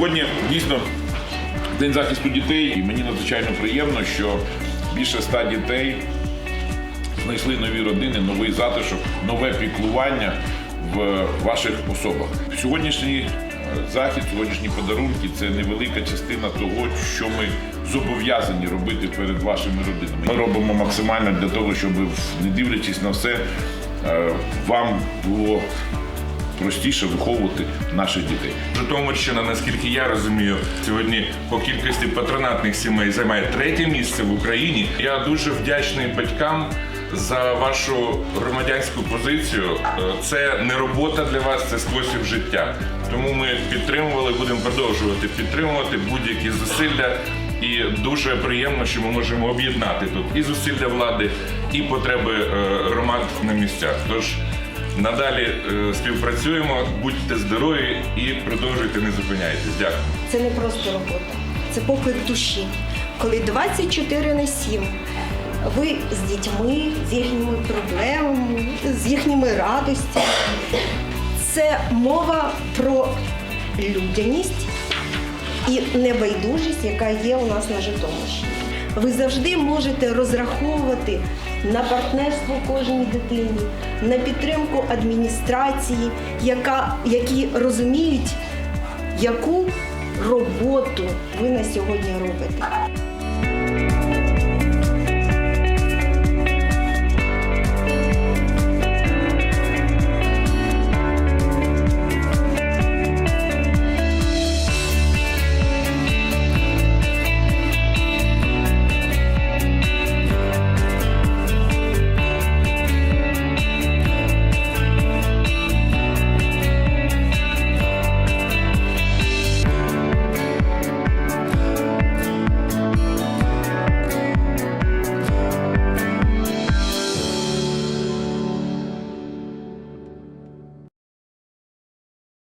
Сьогодні дійсно день захисту дітей, і мені надзвичайно приємно, що більше ста дітей знайшли нові родини, новий затишок, нове піклування в ваших особах. Сьогоднішній е, захід, сьогоднішні подарунки це невелика частина того, що ми зобов'язані робити перед вашими родинами. Ми робимо максимально для того, щоб не дивлячись на все, е, вам було простіше виховувати наших дітей. Житомирщина, наскільки я розумію, сьогодні по кількості патронатних сімей займає третє місце в Україні. Я дуже вдячний батькам за вашу громадянську позицію. Е, Це не робота для вас, це спосіб життя. Тому ми підтримували, будемо продовжувати підтримувати будь-які зусилля. І дуже приємно, що ми можемо об'єднати тут і зусилля влади, і потреби е, громад на місцях. Тож Надалі е, співпрацюємо, будьте здорові і продовжуйте, не зупиняйтесь. Дякую. Це не просто робота, це поклик душі. Коли 24 на 7 ви з дітьми, з їхніми проблемами, з їхніми радостями. Це мова про людяність і небайдужість, яка є у нас на Житомирщині. Ви завжди можете розраховувати на партнерство кожній дитині, на підтримку адміністрації, яка, які розуміють, яку роботу ви на сьогодні робите.